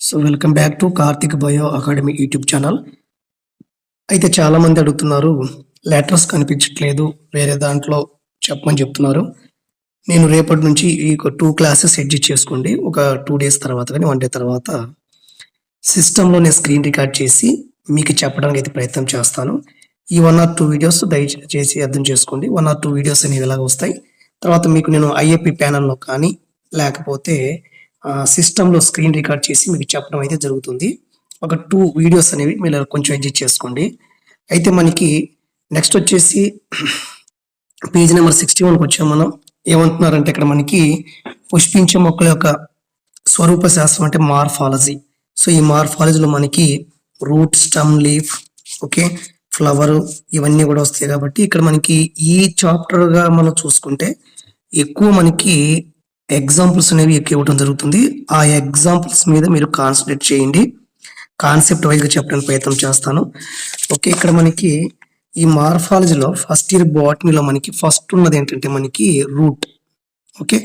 So welcome back to Karthik bio academy YouTube channel అయితే చాలామంది అడుగుతున్నారు లెటర్స్ కనిపించట్లేదు వేరే దాంట్లో చెప్పమని చెప్తున్నారు. నేను రేపటి నుంచి ఈ టూ క్లాసెస్ ఎడ్జిట్ చేసుకోండి. ఒక టూ డేస్ తర్వాత కానీ వన్ డే తర్వాత సిస్టంలో నేను స్క్రీన్ రికార్డ్ చేసి మీకు చెప్పడానికి అయితే ప్రయత్నం చేస్తాను. ఈ వన్ ఆర్ టూ వీడియోస్ దయచేసి అర్థం చేసుకోండి. వన్ ఆర్ టూ వీడియోస్ అనేవి ఇలాగ వస్తాయి. తర్వాత మీకు నేను ఐఏపీ ప్యానల్లో కానీ లేకపోతే సిస్టంలో స్క్రీన్ రికార్డ్ చేసి మీకు చెప్పడం అయితే జరుగుతుంది. ఒక టూ వీడియోస్ అనేవి మీరు కొంచెం ఎడ్జిట్ చేసుకోండి. అయితే మనకి నెక్స్ట్ వచ్చేసి పేజ్ నెంబర్ సిక్స్టీ వన్కి వచ్చాం మనం. ఏమంటున్నారంటే ఇక్కడ మనకి పుష్పించే మొక్కల యొక్క స్వరూప శాస్త్రం అంటే మార్ఫాలజీ. సో ఈ మార్ఫాలజీలో మనకి root stem leaf okay flower ఇవన్నీ కూడా వస్తాయి కాబట్టి ఇక్కడ మనకి ఈ చాప్టర్గా మనం చూసుకుంటే ఎక్కువ మనకి ఎగ్జాంపుల్స్ అనేవి ఎక్కువ ఇవ్వడం జరుగుతుంది. ఆ ఎగ్జాంపుల్స్ మీద మీరు కాన్సన్ట్రేట్ చేయండి. కాన్సెప్ట్ వైజ్గా చెప్పడానికి ప్రయత్నం చేస్తాను. ఓకే ఇక్కడ మనకి ఈ మార్ఫాలజీలో ఫస్ట్ ఇయర్ బాటనీలో మనకి ఫస్ట్ ఉన్నది ఏంటంటే మనకి రూట్. ఓకే?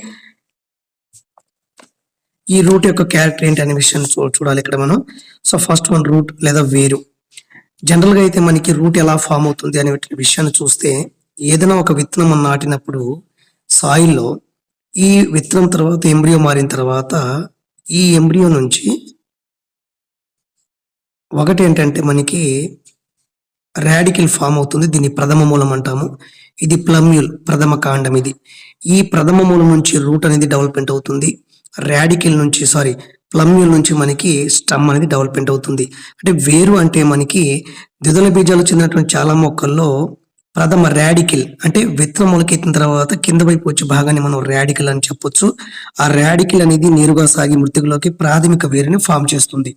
ఈ రూట్ యొక్క క్యారెక్టర్ ఏంటి అనే విషయం చూ చూడాలి ఇక్కడ మనం. సో ఫస్ట్ వన్ రూట్ లేదా వేరు. జనరల్గా అయితే మనకి రూట్ ఎలా ఫామ్ అవుతుంది అనే విషయాన్ని చూస్తే ఏదైనా ఒక విత్తనం మనం నాటినప్పుడు సాయిల్లో ఈ విత్తనం తర్వాత ఎంబ్రియో మారిన తర్వాత ఈ ఎంబ్రియో నుంచి ఒకటి ఏంటంటే మనకి రాడికల్ ఫామ్ అవుతుంది. దీన్ని ప్రథమ మూలం అంటాము. ఇది ప్లమ్యూల్ ప్రథమ కాండం ఇది. ఈ ప్రథమ మూలం నుంచి రూట్ అనేది డెవలప్మెంట్ అవుతుంది. రాడికల్ నుంచి సారీ ప్లమ్యూల్ నుంచి మనకి స్టమ్ అనేది డెవలప్మెంట్ అవుతుంది. అంటే వేరు అంటే మనకి ద్విదళ బీజాలు చెందినటువంటి చాలా మొక్కల్లో ప్రథమ రాడికల్ అంటే విత్తనం మొలకెత్తిన తర్వాత కింద వైపు వచ్చే భాగాన్ని మనం రాడికల్ అని చెప్పొచ్చు. ఆ రాడికల్ అనేది నేరుగా సాగి మృతికలోకి ప్రాథమిక వేరుని ఫామ్ చేస్తుంది.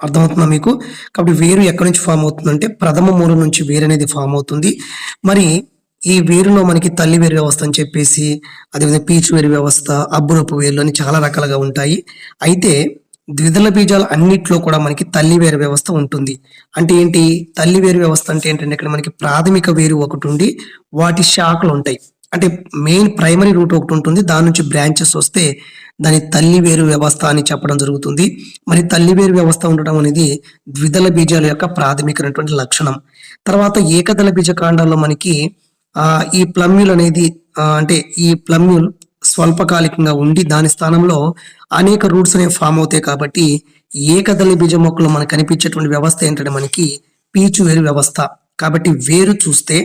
అర్థమవుతుందా మీకు? కాబట్టి వేరు ఎక్కడి నుంచి ఫామ్ అవుతుందంటే ప్రథమ మూలం నుంచి వేరు అనేది ఫామ్ అవుతుంది. మరి ఈ వేరులో మనకి తల్లి వేరు వ్యవస్థ అని చెప్పేసి అదేవిధంగా పీచు వేరు వ్యవస్థ అబ్బురపు వేర్లు అని చాలా రకాలుగా ఉంటాయి. అయితే ద్విదళ బీజాలు అన్నిట్లో కూడా మనకి తల్లి వేరు వ్యవస్థ ఉంటుంది. అంటే ఏంటి? తల్లి వేరు వ్యవస్థ అంటే ఏంటంటే ఇక్కడ మనకి ప్రాథమిక వేరు ఒకటి ఉండి వాటి శాఖలు ఉంటాయి. అంటే మెయిన్ ప్రైమరీ రూట్ ఒకటి ఉంటుంది. దాని నుంచి బ్రాంచెస్ వస్తే దాని తల్లి వేరు వ్యవస్థ అని చెప్పడం జరుగుతుంది. మరి తల్లి వేరు వ్యవస్థ ఉండడం అనేది ద్విదళ బీజాల యొక్క ప్రాథమికమైనటువంటి లక్షణం. తర్వాత ఏకదళ బీజ కాండాల్లో మనకి ఆ ఈ ప్లమ్యూల్ అనేది అంటే ఈ ప్లమ్యూల్ స్వల్పకాలికంగా ఉండి దాని స్థానంలో అనేక రూట్స్ అనేవి ఫామ్ అవుతాయి కాబట్టి ఏకదళి బీజ మొక్కలు మనకు కనిపించేటువంటి వ్యవస్థ ఏంటంటే మనకి పీచు వేరు వ్యవస్థ. కాబట్టి వేరు చూస్తే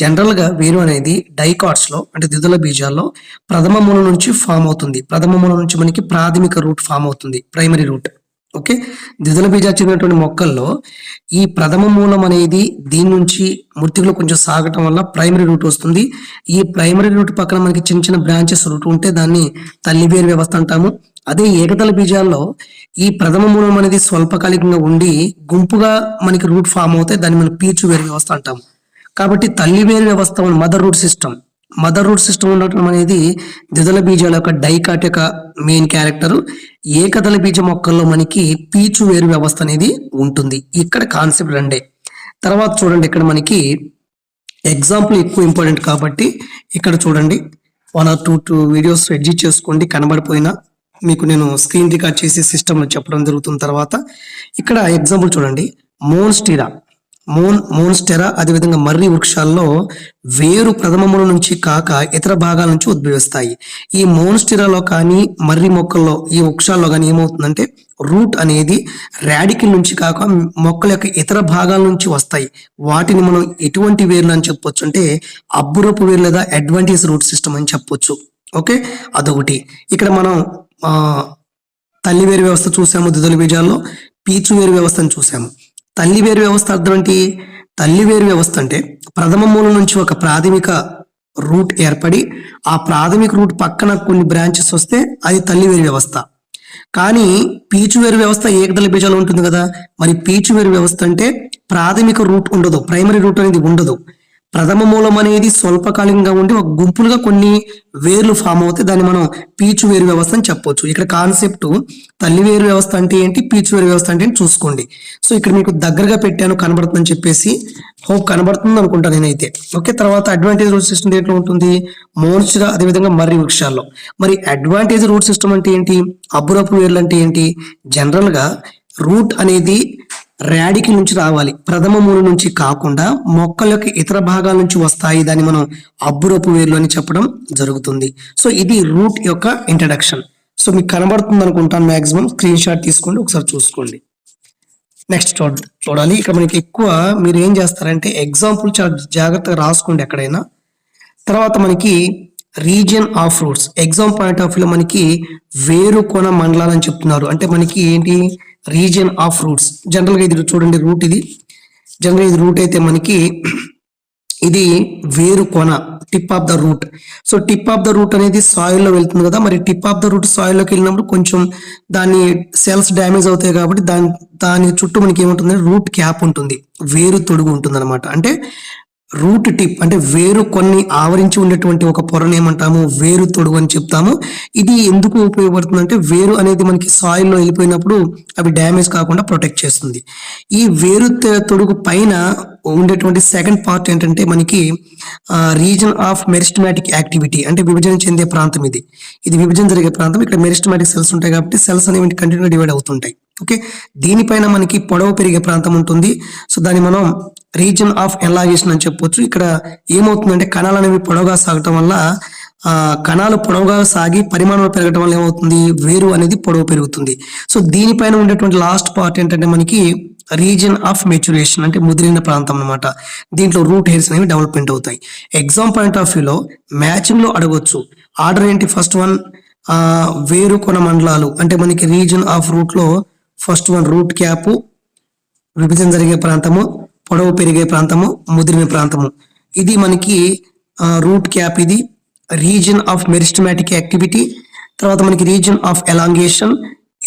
జనరల్గా వేరు అనేది డైకాట్స్లో అంటే ద్విదల బీజాల్లో ప్రథమ మూలం నుంచి ఫామ్ అవుతుంది. ప్రథమ మూలం నుంచి మనకి ప్రాథమిక రూట్ ఫామ్ అవుతుంది ప్రైమరీ రూట్ ఓకే? ద్విదల బీజాలు చెందినటువంటి మొక్కల్లో ఈ ప్రథమ మూలం అనేది దీని నుంచి మృతికలో కొంచెం సాగటం వల్ల ప్రైమరీ రూట్ వస్తుంది. ఈ ప్రైమరీ రూట్ పక్కన మనకి చిన్న చిన్న బ్రాంచెస్ రూట్ ఉంటే దాన్ని తల్లివేరు వ్యవస్థ అంటాము. అదే ఏకదళ బీజాల్లో ఈ ప్రథమ మూలం అనేది స్వల్పకాలికంగా ఉండి గుంపుగా మనకి రూట్ ఫామ్ అవుతాయి. దాన్ని మనం పీచు వేరు వ్యవస్థ అంటాము. కాబట్టి తల్లి వేరు వ్యవస్థ mother root system mother root system ఉండటం అనేది ద్విదళ బీజాల యొక్క డైకాట్ యొక్క మెయిన్ క్యారెక్టర్. ఏకదళ బీజ మొక్కల్లో మనకి పీచు వేరు వ్యవస్థ అనేది ఉంటుంది. ఇక్కడ కాన్సెప్ట్ రెండే. తర్వాత చూడండి ఇక్కడ మనకి ఎగ్జాంపుల్ ఎక్కువ ఇంపార్టెంట్ కాబట్టి ఇక్కడ చూడండి. One or two two videos ఎడ్జిట్ చేసుకోండి. కనబడిపోయినా మీకు నేను స్క్రీన్ రికార్డ్ చేసి సిస్టంలో చెప్పడం జరుగుతున్న తర్వాత ఇక్కడ ఎగ్జాంపుల్ చూడండి. మోన్స్టీరా మోన్ మోన్స్టెరా అదేవిధంగా మర్రి వృక్షాల్లో వేరు ప్రథమముల నుంచి కాక ఇతర భాగాల నుంచి ఉద్భవిస్తాయి. ఈ మోన్స్టెరాలో కానీ మర్రి మొక్కల్లో ఈ వృక్షాల్లో కానీ ఏమవుతుందంటే రూట్ అనేది రాడికల్ నుంచి కాక మొక్కల యొక్క ఇతర భాగాల నుంచి వస్తాయి. వాటిని మనం ఎటువంటి వేర్లు అని చెప్పొచ్చు అంటే అబ్బురపు వేర్లు లేదా అడ్వాంటేజ్ రూట్ సిస్టమ్ అని చెప్పొచ్చు. ఓకే? అదొకటి. ఇక్కడ మనం తల్లి వేరు వ్యవస్థ చూసాము దుదల బీజాల్లో పీచు వేరు వ్యవస్థను చూసాము. తల్లి వేరు వ్యవస్థ అర్థం ఏంటి? తల్లి వేరు వ్యవస్థ అంటే ప్రథమ మూలం నుంచి ఒక ప్రాథమిక రూట్ ఏర్పడి ఆ ప్రాథమిక రూట్ పక్కన కొన్ని బ్రాంచెస్ వస్తే అది తల్లి వేరు వ్యవస్థ. కానీ పీచు వేరు వ్యవస్థ ఏకటల బీజాలు ఉంటుంది కదా? మరి పీచు వేరు వ్యవస్థ అంటే ప్రాథమిక రూట్ ఉండదు. ప్రైమరీ రూట్ అనేది ఉండదు. ప్రథమ మూలం అనేది స్వల్పకాలికంగా ఉండి ఒక గుంపులుగా కొన్ని వేర్లు ఫామ్ అవుతాయి. దాన్ని మనం పీచు వేరు వ్యవస్థ అని చెప్పొచ్చు. ఇక్కడ కాన్సెప్ట్ తల్లి వేరు వ్యవస్థ అంటే ఏంటి? పీచు వేరు వ్యవస్థ అంటే ఏంటి? చూసుకోండి. సో ఇక్కడ మీకు దగ్గరగా పెట్టాను కనబడుతుందని చెప్పేసి. హోప్ కనబడుతుంది అనుకుంటా నేనైతే. ఓకే తర్వాత అడ్వాంటేజ్ రూట్ సిస్టమ్ దేంట్లో ఉంటుంది? మోన్స్గా అదేవిధంగా మర్రి వృక్షాల్లో. మరి అడ్వాంటేజ్ రూట్ సిస్టమ్ అంటే ఏంటి? అబ్బురపు వేర్లు అంటే ఏంటి? జనరల్గా రూట్ అనేది ర్యాడికి నుంచి రావాలి. ప్రథమ మూల నుంచి కాకుండా మొక్కలకి ఇతర భాగాల నుంచి వస్తాయి. దాన్ని మనం అబ్బురపు వేర్లు అని చెప్పడం జరుగుతుంది. సో ఇది రూట్ యొక్క ఇంట్రడక్షన్. సో మీకు కనబడుతుంది అనుకుంటాను మాక్సిమం. స్క్రీన్ షాట్ తీసుకోండి ఒకసారి చూసుకోండి. నెక్స్ట్ చూడ చూడాలి. ఇక్కడ మనకి ఎక్కువ మీరు ఏం చేస్తారంటే ఎగ్జాంపుల్ చాలా జాగ్రత్తగా రాసుకోండి ఎక్కడైనా. తర్వాత మనకి region of roots. Exam point of వ్యూలో మనకి వేరు కొన మండలాలు అని చెప్తున్నారు. అంటే మనకి ఏంటి? రీజియన్ ఆఫ్ రూట్స్ జనరల్గా ఇది చూడండి రూట్ ఇది. జనరల్ ఇది రూట్ అయితే మనకి ఇది వేరు కొన tip of the root so tip of the root అనేది సాయిల్లో వెళ్తుంది కదా మరి టిప్ ఆఫ్ ద రూట్ సాయిల్లోకి వెళ్ళినప్పుడు కొంచెం దాని సెల్స్ డ్యామేజ్ అవుతాయి కాబట్టి దాని దాని చుట్టూ మనకి ఏముంటుంది రూట్ క్యాప్ ఉంటుంది వేరు తొడుగు ఉంటుంది అనమాట అంటే రూట్ టిప్ అంటే వేరు కొన్ని ఆవరించి ఉండేటువంటి ఒక పొరను ఏమంటాము? వేరు తొడుగు అని చెప్తాము. ఇది ఎందుకు ఉపయోగపడుతుంది అంటే వేరు అనేది మనకి సాయిల్లో వెళ్ళిపోయినప్పుడు అవి డ్యామేజ్ కాకుండా ప్రొటెక్ట్ చేస్తుంది. ఈ వేరు తొడుగు పైన ఉండేటువంటి సెకండ్ పార్ట్ ఏంటంటే మనకి రీజన్ ఆఫ్ మెరిస్టమాటిక్ యాక్టివిటీ అంటే విభజన చెందే ప్రాంతం ఇది. ఇది విభజన జరిగే ప్రాంతం. ఇక్కడ మెరిస్టమాటిక్ సెల్స్ ఉంటాయి కాబట్టి సెల్స్ అనేవి కంటిన్యూ డివైడ్ అవుతుంటాయి. ఓకే? దీనిపైన మనకి పొడవు పెరిగే ప్రాంతం ఉంటుంది. సో దాన్ని మనం రీజన్ ఆఫ్ ఎలాగేషన్ అని చెప్పొచ్చు. ఇక్కడ ఏమవుతుందంటే కణాలు అనేవి పొడవుగా సాగటం వల్ల కణాలు పొడవుగా సాగి పరిమాణం పెరగటం వల్ల ఏమవుతుంది? వేరు అనేది పొడవు పెరుగుతుంది. సో దీనిపైన ఉండేటువంటి లాస్ట్ పార్ట్ ఏంటంటే మనకి రీజన్ ఆఫ్ మెచ్యురేషన్ అంటే ముదిరిన ప్రాంతం అన్నమాట. దీంట్లో రూట్ హెయిర్స్ అనేవి డెవలప్మెంట్ అవుతాయి. ఎగ్జామ్ పాయింట్ ఆఫ్ వ్యూలో మ్యాచింగ్లో అడగొచ్చు. ఆర్డర్ ఏంటి? ఫస్ట్ వన్ వేరు కొన మండలాలు. అంటే మనకి రీజన్ ఆఫ్ రూట్లో ఫస్ట్ వన్ రూట్ క్యాప్ విభజన జరిగే ప్రాంతము పొడవు పెరిగే ప్రాంతము ముదిరిన ప్రాంతము. ఇది మనకి రూట్ క్యాప్ ఇది. రీజన్ ఆఫ్ మెరిస్టమాటిక్ యాక్టివిటీ తర్వాత మనకి region of elongation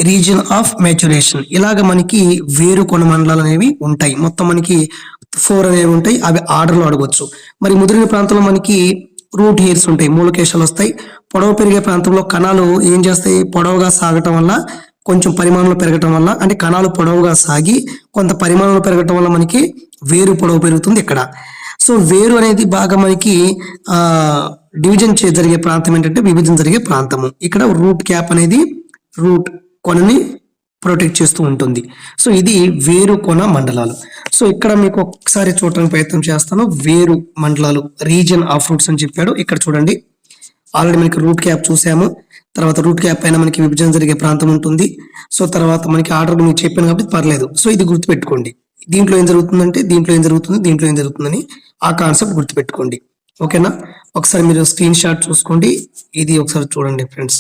region of maturation ఇలాగ మనకి వేరు కొన మండలాలు అనేవి ఉంటాయి. మొత్తం మనకి ఫోర్ అనేవి ఉంటాయి. అవి ఆర్డర్లో అడగవచ్చు మరి ముదిరిన ప్రాంతంలో మనకి రూట్ హెయిర్స్ ఉంటాయి. మూలకేశాలు వస్తాయి. పొడవు పెరిగే ప్రాంతంలో కణాలు ఏం చేస్తాయి? పొడవుగా సాగటం వల్ల కొంచెం పరిమాణంలో పెరగటం వల్ల అంటే కణాలు పొడవుగా సాగి కొంత పరిమాణంలో పెరగటం వల్ల మనకి వేరు పొడవు పెరుగుతుంది ఇక్కడ. సో వేరు అనేది బాగా మనకి డివిజన్ చే జరిగే ప్రాంతం ఏంటంటే విభజన జరిగే ప్రాంతము. ఇక్కడ రూట్ క్యాప్ అనేది రూట్ కొనని ప్రొటెక్ట్ చేస్తూ ఉంటుంది. సో ఇది వేరు కొన మండలాలు. సో ఇక్కడ మీకు ఒకసారి చూడడానికి ప్రయత్నం చేస్తాను. వేరు మండలాలు రీజియన్ ఆఫ్ రూట్స్ అని చెప్పాడు. ఇక్కడ చూడండి. ఆల్రెడీ మనకి రూట్ క్యాప్ చూసాము. తర్వాత రూట్ క్యాప్ పైన మనకి విభజన జరిగే ప్రాంతం ఉంటుంది. సో తర్వాత మనకి ఆర్డర్ మీకు చెప్పాను కాబట్టి పర్లేదు. సో ఇది గుర్తుపెట్టుకోండి. దీంట్లో ఏం జరుగుతుందంటే దీంట్లో ఏం జరుగుతుంది దీంట్లో ఏం జరుగుతుందని ఆ కాన్సెప్ట్ గుర్తుపెట్టుకోండి. ఓకేనా? ఒకసారి మీరు స్క్రీన్ షాట్ చూసుకోండి. ఇది ఒకసారి చూడండి ఫ్రెండ్స్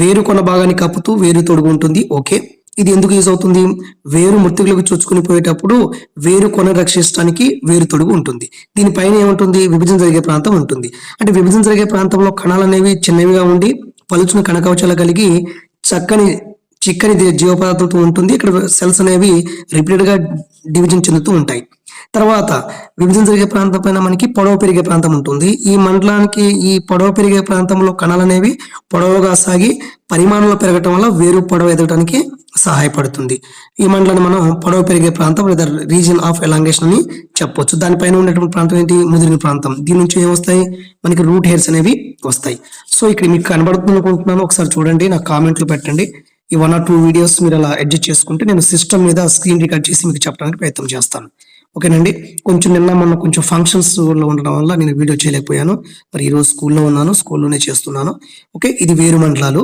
వేరు కొన భాగాన్ని కప్పుతూ వేరు తొడుగు ఉంటుంది. ఓకే? ఇది ఎందుకు యూజ్ అవుతుంది? వేరు మృతికులకు చొచ్చుకుని పోయేటప్పుడు వేరు కొన రక్షించడానికి వేరు తొడుగు ఉంటుంది. దీనిపైన ఏముంటుంది? విభజన జరిగే ప్రాంతం ఉంటుంది. అంటే విభజన జరిగే ప్రాంతంలో కణాలు అనేవి చిన్నవిగా ఉండి పలుచున కణకవచాలు కలిగి చక్కని చిక్కని ది- ఉంటుంది. ఇక్కడ సెల్స్ అనేవి రిపీటెడ్గా డివిజన్ చెందుతూ ఉంటాయి. తర్వాత విభజన జరిగే ప్రాంతం పైన మనకి పొడవు పెరిగే ప్రాంతం ఉంటుంది. ఈ మండలానికి ఈ పొడవు పెరిగే ప్రాంతంలో కణాలు అనేవి పొడవుగా సాగి పరిమాణంలో పెరగటం వల్ల వేరు పొడవు ఎదగడానికి సహాయపడుతుంది. ఈ మండలాన్ని మనం పొడవు పెరిగే ప్రాంతం లేదా రీజన్ ఆఫ్ ఎలాంగేషన్ అని చెప్పొచ్చు. దానిపైన ఉండేటువంటి ప్రాంతం ఏంటి? ముదిరిన ప్రాంతం. దీని నుంచి ఏమొస్తాయి మనకి రూట్ హెయిర్స్ అనేవి వస్తాయి. సో ఇక్కడ మీకు కనబడుతుంది అనుకుంటున్నాను. ఒకసారి చూడండి. నాకు కామెంట్లు పెట్టండి. ఈ వన్ ఆర్ టూ వీడియోస్ మీరు అలా అడ్జస్ట్ చేసుకుంటే నేను సిస్టమ్ మీద స్క్రీన్ రికార్డ్ చేసి మీకు చెప్పడానికి ప్రయత్నం చేస్తాను. ఓకేనండి. కొంచెం నిన్న మొన్న కొంచెం ఫంక్షన్స్లో ఉండడం వల్ల నేను వీడియో చేయలేకపోయాను. మరి ఈరోజు స్కూల్లో ఉన్నాను. స్కూల్లోనే చేస్తున్నాను. ఓకే ఇది వేరు మండలాలు.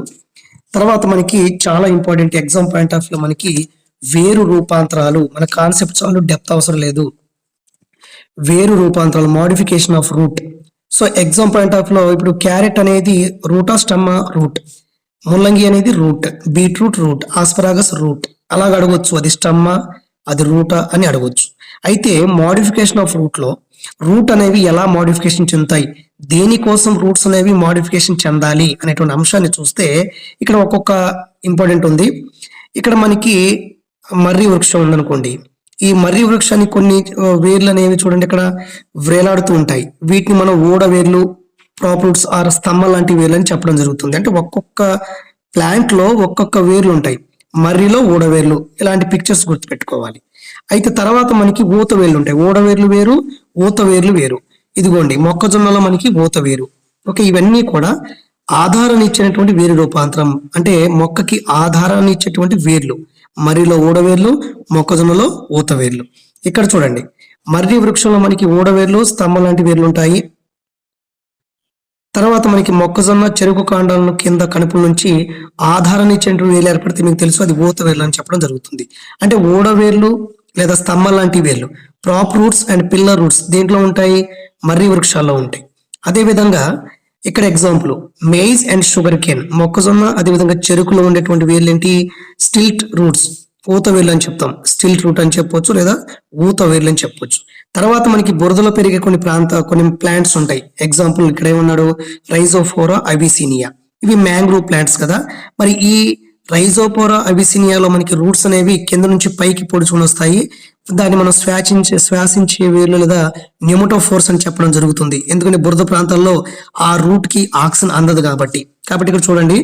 తర్వాత మనకి చాలా ఇంపార్టెంట్ ఎగ్జామ్ పాయింట్ ఆఫ్లో మనకి వేరు రూపాంతరాలు మన కాన్సెప్ట్ చాలు డెప్త్ అవసరం లేదు. వేరు రూపాంతరాలు modification of root so exam point ఆఫ్లో ఇప్పుడు క్యారెట్ అనేది రూటా స్టమ్మ రూట్ ముల్లంగి అనేది root beetroot root asparagus root అలాగ అడగొచ్చు. అది స్టమ్మ అది రూటా అని అడగవచ్చు అయితే మోడిఫికేషన్ ఆఫ్ రూట్లో రూట్ అనేవి ఎలా మోడిఫికేషన్ చెందుతాయి? దేనికోసం రూట్స్ అనేవి మోడిఫికేషన్ చెందాలి అనేటువంటి అంశాన్ని చూస్తే ఇక్కడ ఒక్కొక్క ఇంపార్టెంట్ ఉంది. ఇక్కడ మనకి మర్రి వృక్షం ఉందనుకోండి. ఈ మర్రి వృక్షానికి కొన్ని వేర్లు అనేవి చూడండి ఇక్కడ వేలాడుతూ ఉంటాయి. వీటిని మనం ఓడ వేర్లు ప్రాప్రూట్స్ ఆర్ స్తంభం లాంటి వేర్లు అని చెప్పడం జరుగుతుంది. అంటే ఒక్కొక్క ప్లాంట్లో ఒక్కొక్క వేర్లు ఉంటాయి. మర్రిలో ఊడవేర్లు. ఇలాంటి పిక్చర్స్ గుర్తుపెట్టుకోవాలి. అయితే తర్వాత మనకి ఊత వేర్లు ఉంటాయి. ఊడవేర్లు వేరు ఊత వేర్లు వేరు. ఇదిగోండి మొక్కజొన్నలో మనకి ఊత వేరు ఓకే ఇవన్నీ కూడా ఆధారాన్ని ఇచ్చినటువంటి వేరు రూపాంతరం. అంటే మొక్కకి ఆధారాన్ని ఇచ్చేటువంటి వేర్లు. మర్రిలో ఊడవేర్లు మొక్కజొన్నలో ఊత వేర్లు ఇక్కడ చూడండి మర్రి వృక్షంలో మనకి ఊడవేర్లు స్తంభం లాంటి వేర్లు ఉంటాయి. తర్వాత మనకి మొక్కజొన్న చెరుకు కాండాలను కింద కణుపుల నుంచి ఆధారాన్ని చెంటు వేర్లు ఏర్పడితే మీకు తెలుసు అది ఊత వేర్లు అని చెప్పడం జరుగుతుంది. అంటే ఓడ వేర్లు లేదా స్తంభం లాంటి వేర్లు prop roots and pillar roots దేంట్లో ఉంటాయి? మర్రి వృక్షాల్లో ఉంటాయి. అదేవిధంగా ఇక్కడ example maize and sugar cane మొక్కజొన్న అదేవిధంగా చెరుకులో ఉండేటువంటి వేర్లు ఏంటి స్టిల్ట్ రూట్స్ ఊత వేర్లు అని చెప్తాం. స్టిల్ట్ రూట్ అని చెప్పొచ్చు లేదా ఊత వేర్లు అని చెప్పొచ్చు. తర్వాత మనకి బురదలో పెరిగే కొన్ని ప్రాంత కొన్ని ప్లాంట్స్ ఉంటాయి. ఎగ్జాంపుల్ ఇక్కడ ఏమన్నాడు? రైజోఫోరా అవిసీనియా ఇవి మ్యాంగ్రూవ్ ప్లాంట్స్ కదా. మరి ఈ రైజోపోరా అవిసినియాలో మనకి రూట్స్ అనేవి కింద నుంచి పైకి పొడుచుకుని వస్తాయి. దాన్ని మనం శ్వాసించే శ్వాసించే వేర్లు లేదా న్యూమటోఫోర్స్ అని చెప్పడం జరుగుతుంది. ఎందుకంటే బురద ప్రాంతాల్లో ఆ రూట్కి ఆక్సిజన్ అందదు కాబట్టి. కాబట్టి ఇక్కడ చూడండి.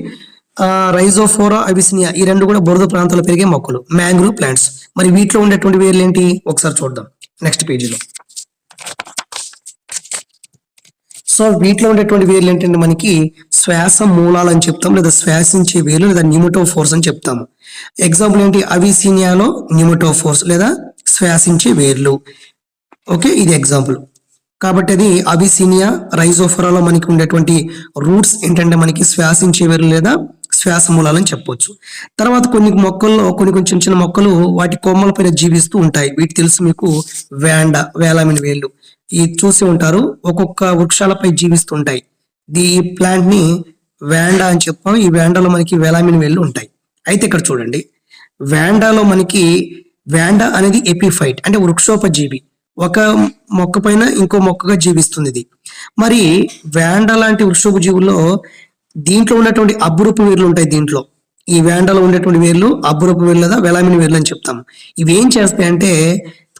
రైజోఫోరా అవిసినియా ఈ రెండు కూడా బురద ప్రాంతాల్లో పెరిగే మొక్కలు మ్యాంగ్రూవ్ ప్లాంట్స్ మరి వీటిలో ఉండేటువంటి వేర్లు ఏంటి? ఒకసారి చూద్దాం. నెక్స్ట్ పేజీలో సో వీటిలో ఉండేటువంటి వేర్లు ఏంటంటే మనకి శ్వాస మూలాలు అని చెప్తాం లేదా శ్వాసించే వేలు లేదా న్యూమటో ఫోర్స్ అని చెప్తాము ఎగ్జాంపుల్ ఏంటి? అవిసీనియాలో న్యూమటో ఫోర్స్ లేదా శ్వాసించే వేర్లు. ఓకే ఇది ఎగ్జాంపుల్ కాబట్టి అది అవిసీనియా రైజోఫరాలో మనకి ఉండేటువంటి రూట్స్ ఏంటంటే మనకి శ్వాసించే వేర్లు లేదా శ్వాస మూలాలని చెప్పొచ్చు. తర్వాత కొన్ని మొక్కల్లో కొన్ని కొన్ని చిన్న చిన్న మొక్కలు వాటి కొమ్మల పైన జీవిస్తూ ఉంటాయి. వీటి తెలుసు మీకు వేండ వేలామిన వేళ్ళు. ఈ చూసి ఉంటారు. ఒక్కొక్క వృక్షాలపై జీవిస్తుంటాయి ఈ ప్లాంట్ని వేండా అని చెప్పాం ఈ వేండాలో మనకి వేలామిన వేళ్ళు ఉంటాయి. అయితే ఇక్కడ చూడండి. వేండాలో మనకి వేండా అనేది ఎపిఫైట్ అంటే వృక్షోపజీవి. ఒక మొక్క పైన ఇంకో మొక్కగా జీవిస్తుంది ఇది. మరి వేండా లాంటి వృక్షోపజీవుల్లో దీంట్లో ఉన్నటువంటి అబ్బురూపు వేర్లు ఉంటాయి దీంట్లో. ఈ వేండాలో ఉండేటువంటి వేర్లు అబ్బురూపు వేర్లు లేదా వెలామిన వేర్లు అని చెప్తాం. ఇవి ఏం చేస్తాయంటే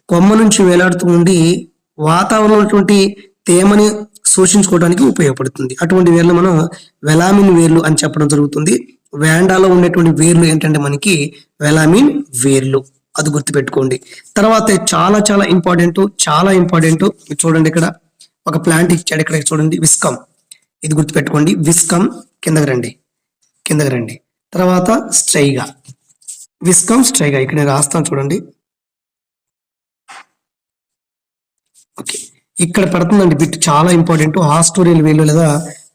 కొమ్మ నుంచి వేలాడుతూ ఉండి వాతావరణంలో ఉన్నటువంటి తేమని సూచించుకోవడానికి ఉపయోగపడుతుంది. అటువంటి వేర్లు మనం వెలామిన్ వేర్లు అని చెప్పడం జరుగుతుంది. వేండాలో ఉండేటువంటి వేర్లు ఏంటంటే మనకి వెలామిన్ వేర్లు. అది గుర్తుపెట్టుకోండి. తర్వాత చాలా చాలా ఇంపార్టెంట్ చాలా ఇంపార్టెంట్. చూడండి ఇక్కడ. ఒక ప్లాంట్ ఇచ్చాడు ఇక్కడ చూడండి. విస్కమ్. ఇది గుర్తుపెట్టుకోండి. విస్కమ్ కిందకి రండి. కిందకి రండి. తర్వాత స్ట్రైగా. విస్కమ్ స్ట్రైగా. ఇక్కడ నేను రాస్తాను చూడండి. ఓకే. ఇక్కడ పడుతుందండి బిట్. చాలా ఇంపార్టెంట్. హాస్టోరియల్ వేర్లు లేదా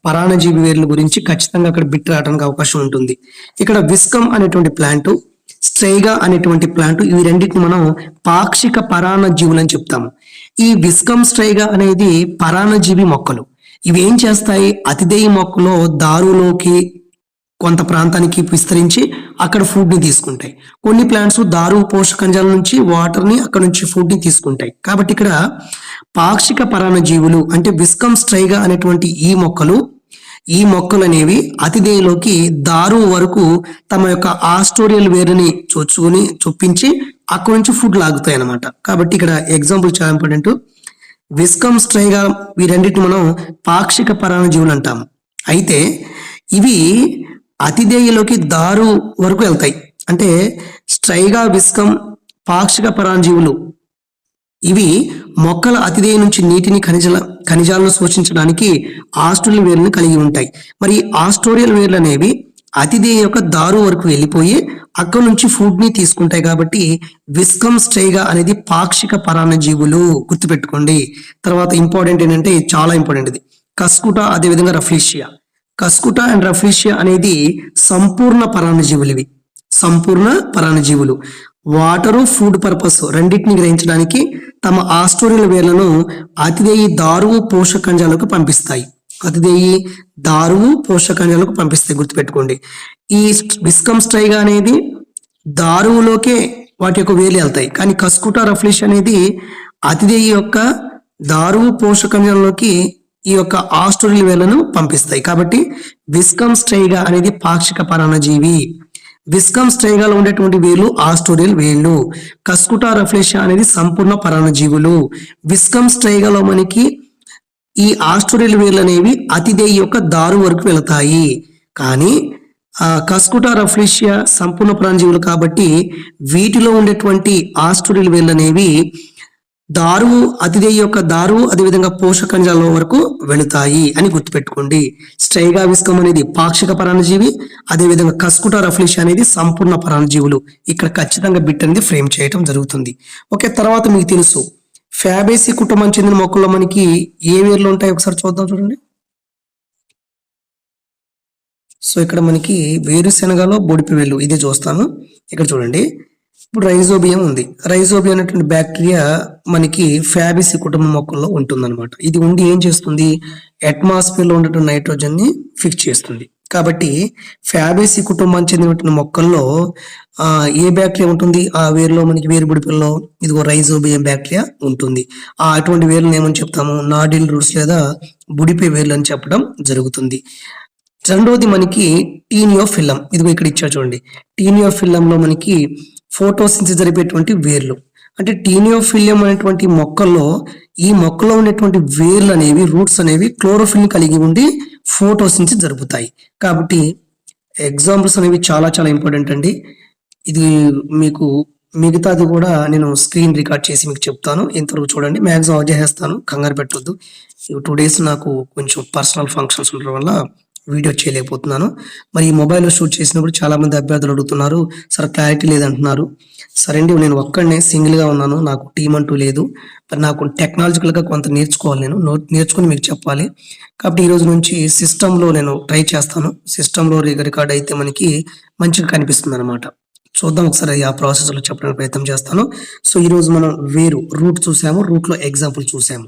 పరాణజీవి వేర్ల గురించి ఖచ్చితంగా అక్కడ బిట్ రావడానికి అవకాశం ఉంటుంది. ఇక్కడ విస్కమ్ అనేటువంటి ప్లాంట్ స్ట్రైగా అనేటువంటి ప్లాంట్ ఇవి రెండింటిని మనం పాక్షిక పరాణజీవులు అని చెప్తాము. ఈ విస్కమ్ స్ట్రైగా అనేది పరాణజీవి మొక్కలు. ఇవి ఏం చేస్తాయి? అతిదేయ మొక్కలో దారులోకి కొంత ప్రాంతానికి విస్తరించి అక్కడ ఫుడ్ని తీసుకుంటాయి. కొన్ని ప్లాంట్స్ దారు పోషకంజాల నుంచి వాటర్ని అక్కడ నుంచి ఫుడ్ని తీసుకుంటాయి. కాబట్టి ఇక్కడ పాక్షిక పరాణజీవులు అంటే విస్కమ్ స్ట్రైగా అనేటువంటి ఈ మొక్కలు ఈ మొక్కలు అనేవి అతిథేయులోకి దారు వరకు తమ యొక్క ఆస్టోరియల్ వేరుని చొచ్చుకుని చొప్పించి అక్కడ నుంచి ఫుడ్ లాగుతాయి అన్నమాట కాబట్టి ఇక్కడ ఎగ్జాంపుల్ చాలా ఇంపార్టెంట్ విస్కమ్ స్ట్రైగా వీరన్నిటిని మనం పాక్షిక పరాణజీవులు అంటాం అయితే ఇవి అతిదేయలోకి దారు వరకు వెళ్తాయి. అంటే స్ట్రైగా విస్కం పాక్షిక పరాణజీవులు ఇవి మొక్కల అతిథేయ నుంచి నీటిని ఖనిజల ఖనిజాలను సూచించడానికి ఆస్ట్రోలియల్ వేర్లను కలిగి ఉంటాయి. మరి ఈ వేర్లు అనేవి అతిథేయ యొక్క దారు వరకు వెళ్ళిపోయి అక్కడ నుంచి ఫుడ్ని తీసుకుంటాయి కాబట్టి విస్కమ్ స్ట్రైగా అనేది పాక్షిక పరాన్నజీవులు గుర్తుపెట్టుకోండి. తర్వాత ఇంపార్టెంట్ ఏంటంటే చాలా ఇంపార్టెంట్ ఇది. కస్కుట అదేవిధంగా రఫ్లీషియా కస్కుట అండ్ రఫ్లీషియా అనేది సంపూర్ణ పరాన్నజీవులు ఇవి సంపూర్ణ పరాణజీవులు వాటరు ఫుడ్ పర్పస్ రెండింటిని గ్రహించడానికి తమ ఆస్టోరియల్ వేర్లను అతిదేయి దారువు పోషకంజాలకు పంపిస్తాయి. అతిదేయి దారువు పోషకంజాలకు పంపిస్తాయి. గుర్తుపెట్టుకోండి. ఈ విస్కమ్ స్ట్రైగా అనేది దారువులోకే వాటి యొక్క వేలు వెళ్తాయి. కానీ కస్కుటా రఫ్లిష్ అనేది అతిదేయి యొక్క దారువు పోషకంజంలోకి ఈ యొక్క ఆస్ట్రోరియల్ వేలను పంపిస్తాయి. కాబట్టి విస్కమ్ స్ట్రైగా అనేది పాక్షిక పరాణజీవి విస్కమ్ స్ట్రైగాలో ఉండేటువంటి వేలు ఆస్టోరియల్ వేలు కస్కుటా రఫ్లేషియా అనేది సంపూర్ణ పరాణజీవులు విస్కమ్ స్ట్రైగాలో మనకి ఈ ఆస్టోరియల్ వేర్లు అనేవి అతిదేయి యొక్క దారు వరకు వెళతాయి. కానీ కస్కుటా రఫ్లిషియా సంపూర్ణ ప్రాణజీవులు కాబట్టి వీటిలో ఉండేటువంటి ఆస్టోరియల్ వేర్లు అనేవి దారువు అతిథి యొక్క దారువు అదేవిధంగా పోషకంజాల వరకు వెళుతాయి అని గుర్తుపెట్టుకోండి. స్ట్రైగా విస్కం అనేది పాక్షిక పరాణజీవి అదేవిధంగా కస్కుటా రఫ్లిష్ అనేది సంపూర్ణ పరాణజీవులు. ఇక్కడ ఖచ్చితంగా బిట్ అనేది ఫ్రేమ్ చేయటం జరుగుతుంది. ఓకే తర్వాత మీకు తెలుసు. ఫ్యాబేసి కుటుంబం చెందిన మొక్కల్లో మనకి ఏ వేర్లు ఉంటాయి? ఒకసారి చూద్దాం చూడండి. సో ఇక్కడ మనకి వేరుశెనగలో బొడిపి వేళ్ళు ఇది చూస్తాను. ఇక్కడ చూడండి. ఇప్పుడు రైజోబియం ఉంది. రైజోబియం అనేటువంటి బ్యాక్టీరియా మనకి ఫ్యాబిసి కుటుంబ మొక్కల్లో ఉంటుందన్నమాట. ఇది ఉండి ఏం చేస్తుంది? అట్మాస్ఫియర్లో ఉన్నటువంటి నైట్రోజన్ని ఫిక్స్ చేస్తుంది. కాబట్టి ఫ్యాబేసి కుటుంబం చెందినటువంటి మొక్కల్లో ఏ బ్యాక్టీరియా ఉంటుంది? ఆ వేరులో మనకి వేరు బుడిపిల్లో ఇదిగో రైజోబియం బ్యాక్టీరియా ఉంటుంది. ఆ అటువంటి వేర్లను ఏమని చెప్తాము? నాడిల్ రూట్స్ లేదా బుడిపే వేర్లు అని చెప్పడం జరుగుతుంది. రెండవది మనకి టీనియో ఫిల్లం ఇదిగో ఇక్కడ ఇచ్చారు చూడండి. టీనియో ఫిల్లంలో మనకి ఫోటోసింథసిస్ జరిపేటువంటి వేర్లు. అంటే టీనియోఫిలియం అనేటువంటి మొక్కల్లో ఈ మొక్కలో ఉండేటువంటి వేర్లు అనేవి రూట్స్ అనేవి క్లోరోఫిల్ కలిగి ఉండి ఫోటోస్ నుంచి జరుపుతాయి కాబట్టి ఎగ్జాంపుల్స్ అనేవి చాలా చాలా ఇంపార్టెంట్ అండి. ఇది మీకు మిగతాది కూడా నేను స్క్రీన్ రికార్డ్ చేసి మీకు చెప్తాను. ఇంతవరకు చూడండి. మ్యాక్సిమం ఆఫ్ చేసేస్తాను కంగారు పెట్టొద్దు. టూ డేస్ నాకు కొంచెం పర్సనల్ ఫంక్షన్స్ ఉండడం వల్ల వీడియో చేయలేకపోతున్నాను. మరి ఈ మొబైల్లో షూట్ చేసినప్పుడు చాలా మంది అభ్యర్థులు అడుగుతున్నారు సార్ క్లారిటీ లేదంటున్నారు. సరే అండి నేను ఒక్కడనే సింగిల్గా ఉన్నాను నాకు టీం అంటూ లేదు. మరి నాకు టెక్నాలజికల్గా కొంత నేర్చుకోవాలి నేను నేర్చుకుని మీకు చెప్పాలి. కాబట్టి ఈ రోజు నుంచి సిస్టంలో నేను ట్రై చేస్తాను. సిస్టంలో రికార్డ్ అయితే మనకి మంచిగా కనిపిస్తుంది అనమాట చూద్దాం ఒకసారి ఆ ప్రాసెస్లో చెప్పడానికి ప్రయత్నం చేస్తాను. సో ఈరోజు మనం వేరు రూట్ చూసాము రూట్లో ఎగ్జాంపుల్ చూసాము.